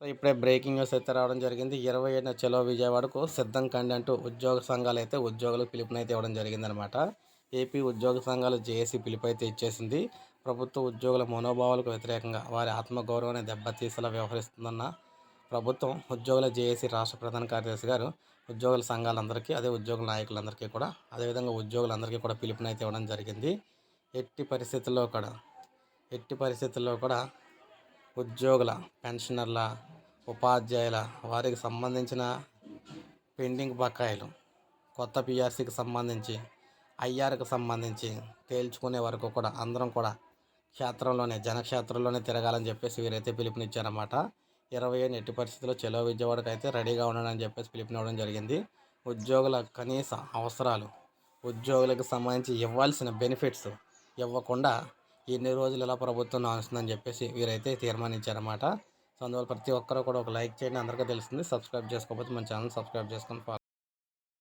So ఇప్పుడే breaking news అయితే రావడం జరిగింది. ఇరవై ఏడున చలో విజయవాడకు సిద్ధం కండి అంటూ ఉద్యోగ సంఘాలు అయితే ఉద్యోగులకు పిలుపునైతే ఇవ్వడం జరిగిందనమాట ఏపీ ఉద్యోగ సంఘాలు జేఏసీ పిలుపు అయితే ఇచ్చేసింది. ప్రభుత్వ ఉద్యోగుల మనోభావాలకు వ్యతిరేకంగా వారి ఆత్మగౌరవాన్ని దెబ్బతీసేలా వ్యవహరిస్తుందన్న ప్రభుత్వం ఉద్యోగుల జేఏసీ రాష్ట్ర ప్రధాన కార్యదర్శి గారు ఉద్యోగుల సంఘాలందరికీ అదే ఉద్యోగుల నాయకులందరికీ కూడా అదేవిధంగా ఉద్యోగులందరికీ కూడా పిలుపునైతే ఇవ్వడం జరిగింది. ఎట్టి పరిస్థితుల్లో కూడా ఎట్టి పరిస్థితుల్లో కూడా ఉద్యోగుల పెన్షనర్ల ఉపాధ్యాయుల వారికి సంబంధించిన పెండింగ్ బకాయిలు కొత్త పిఆర్సీకి సంబంధించి ఐఆర్కి సంబంధించి తేల్చుకునే వరకు కూడా అందరం కూడా క్షేత్రంలోనే జనక్షేత్రంలోనే తిరగాలని చెప్పేసి వీరైతే పిలుపునిచ్చారన్నమాట. ఇరవై ఏడు ఎట్టి పరిస్థితుల్లో చెలో విజయవాడకి అయితే రెడీగా ఉండడం చెప్పేసి పిలుపునివ్వడం జరిగింది. ఉద్యోగుల కనీస అవసరాలు ఉద్యోగులకు సంబంధించి ఇవ్వాల్సిన బెనిఫిట్స్ ఇవ్వకుండా ఎన్ని రోజులు ఇలా ప్రభుత్వం నానుస్తుందని చెప్పేసి వీరైతే తీర్మానించారన్నమాట. సో అందువల్ల ప్రతి ఒక్కరూ కూడా ఒక లైక్ చేయండి. అందరికీ తెలుస్తుంది. సబ్స్క్రైబ్ చేసుకోకపోతే మన ఛానల్ సబ్స్క్రైబ్ చేసుకొని